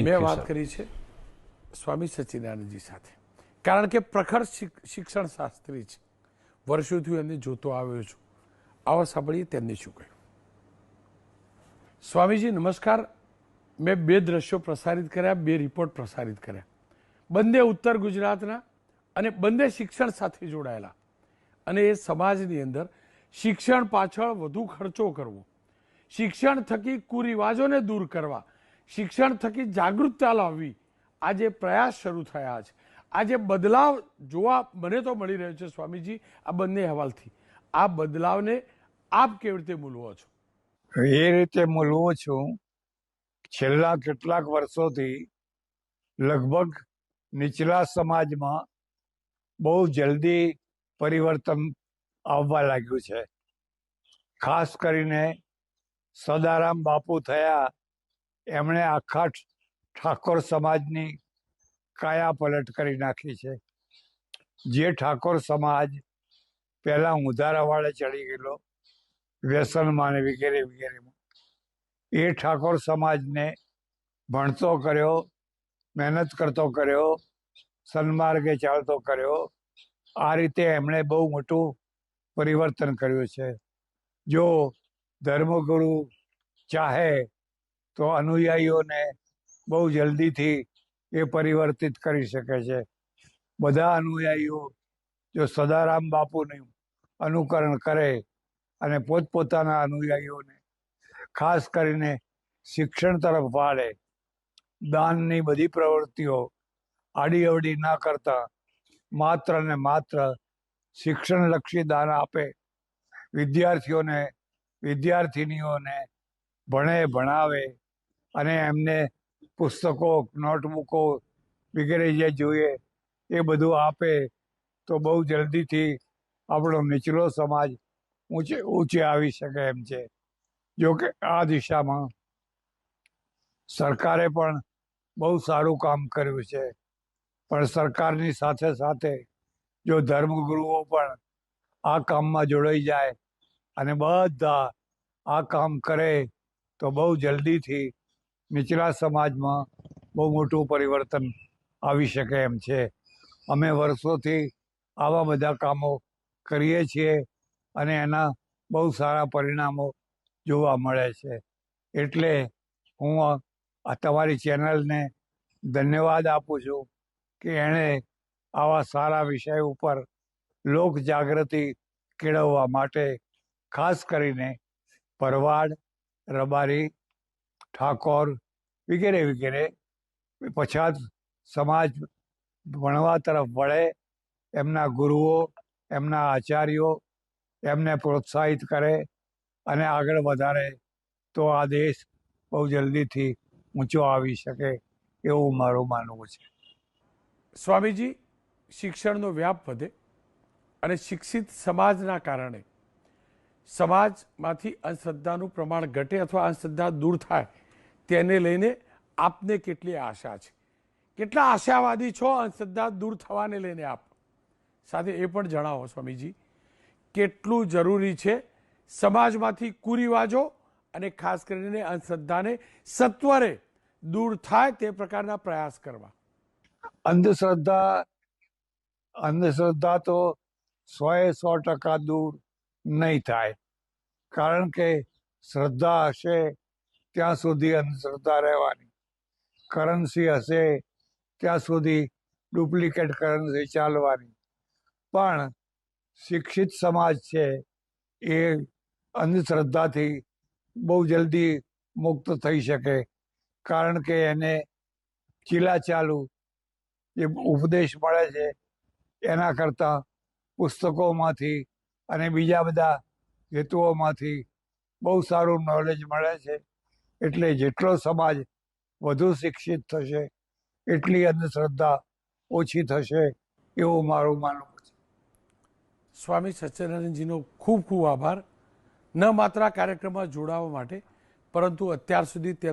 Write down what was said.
મેં વાત કરી છે સ્વામી સચ્ચિદાનંદજી સાથે. કારણ કે પ્રખર શિક- શિક્ષણ શાસ્ત્રી છે. વર્ષોથી એમને જોતો આવ્યો છું. આવા સાંભળીએ તેમને શું કહ્યું? સ્વામીજી નમસ્કાર. મેં બે દ્રશ્યો પ્રસારિત કર્યા બે રિપોર્ટ પ્રસારિત કર્યા. બંને ઉત્તર ગુજરાતના અને બંને શિક્ષણ સાથે જોડાયેલા. અને એ સમાજની અંદર શિક્ષણ પાછળ વધુ ખર્ચો કરવો. શિક્ષણ થકી કુરિવાજોને દૂર કરવા. શિક્ષણ થકી જાગૃતતા લાવવી. આ જે પ્રયાસ શરૂ થયા છે. આ જે બદલાવ જોવા મને તો મળી રહ્યો છે સ્વામીજી, આ બંને અહેવાલથી આ બદલાવને આપ કેવી રીતે મૂલવો છો? એ રીતે મૂલવો છું. છેલ્લા કેટલાક વર્ષોથી લગભગ નીચલા સમાજમાં બહુ જલ્દી પરિવર્તન આવવા લાગ્યું છે. ખાસ કરીને સદારામ બાપુ થયા એમણે આખા ઠાકોર સમાજની કાયા પલટ કરી નાખી છે. જે ઠાકોર સમાજ પહેલા ઉધારાવાળે ચડી ગયેલો વ્યસનમાં ને વગેરે વગેરેમાં એ ઠાકોર સમાજને ભણતો કર્યો, મહેનત કરતો કર્યો, સન્માર્ગે ચાલતો કર્યો, આ રીતે એમણે બહુ મોટું પરિવર્તન કર્યું છે. જો ધર્મગુરુ ચાહે તો અનુયાયીઓને બહુ જલ્દીથી એ પરિવર્તિત કરી શકે છે. બધા અનુયાયીઓ જો સદારામ બાપુનું અનુકરણ કરે અને પોતપોતાના અનુયાયીઓને ખાસ કરીને શિક્ષણ તરફ વાળે, દાનની બધી પ્રવૃત્તિઓ આડી અવડી ના કરતા માત્ર ને માત્ર શિક્ષણલક્ષી દાન આપે, વિદ્યાર્થીઓને, વિદ્યાર્થિનીઓને ભણે ભણાવે અને એમને પુસ્તકો, નોટબુકો વગેરે જે જોઈએ એ બધું આપે તો બહુ જલ્દીથી આપણો નીચલો સમાજ ઊંચે ઊંચે આવી શકે એમ છે. જો કે આ દિશામાં સરકારે પણ બહુ સારું કામ કર્યું છે. પણ સરકારની સાથે સાથે જો ધર્મગુરુઓ પણ આ કામમાં જોડાઈ જાય અને બધા આ કામ કરે તો બહુ જલ્દીથી નીચલા સમાજમાં બહુ મોટું પરિવર્તન આવી શકે એમ છે. અમે વર્ષોથી આવા બધા કામો કરીએ છીએ અને એના બહુ સારા પરિણામો જોવા મળે છે. એટલે હું આ તમારી ચેનલને ધન્યવાદ આપું છું કે એણે આવા સારા વિષય ઉપર લોક જાગૃતિ કેળવવા માટે ખાસ કરીને ભરવાડ, રબારી ઠાકોર વગેરે વગેરે પછાત સમાજ ભણવા તરફ વળે. એમના ગુરુઓ, એમના આચાર્યો એમને પ્રોત્સાહિત કરે અને આગળ વધારે તો આ દેશ બહુ જલ્દીથી ઊંચો આવી શકે એવું મારું માનવું છે. સ્વામીજી, શિક્ષણનો વ્યાપ વધે અને શિક્ષિત સમાજના કારણે સમાજમાંથી અંધશ્રદ્ધાનું પ્રમાણ ઘટે અથવા અંધશ્રદ્ધા દૂર થાય તેને લઈને આપને કેટલી આશા છે? કેટલા આશાવાદી છો, અંધશ્રદ્ધા દૂર થવાને લઈને આપ? સાથે એ પણ જણાવો સ્વામીજી, કેટલું જરૂરી છે સમાજમાંથી કુરિવાજો અને ખાસ કરીને અંધશ્રદ્ધાને સત્વરે દૂર થાય તે પ્રકારના પ્રયાસ કરવા. અંધશ્રદ્ધા અંધશ્રદ્ધા તો સોએ સો ટકા દૂર નહીં થાય. કારણ કે શ્રદ્ધા હશે ત્યાં સુધી અંધશ્રદ્ધા રહેવાની. કરન્સી હશે, ત્યાં સુધી ડુપ્લિકેટ કરન્સી ચાલવાની. પણ શિક્ષિત સમાજ છે, એ અંધશ્રદ્ધાથી બહુ જલ્દી મુક્ત થઈ શકે. કારણ કે એને ચીલા ચાલુ, જે ઉપદેશ મળે છે, એના કરતાં પુસ્તકોમાંથી અને બીજા બધા હેતુઓમાંથી બહુ સારું નોલેજ મળે છે. એટલે જેટલો સમાજ વધુ શિક્ષિત થશે, એટલી અંધશ્રદ્ધા ઓછી થશે, એવું મારું માનવું છે. સ્વામી સચ્ચિદાનંદજીનો ખૂબ ખૂબ આભાર. ન માત્ર આ કાર્યક્રમમાં જોડાવા માટે, પરંતુ અત્યાર સુધી તેમ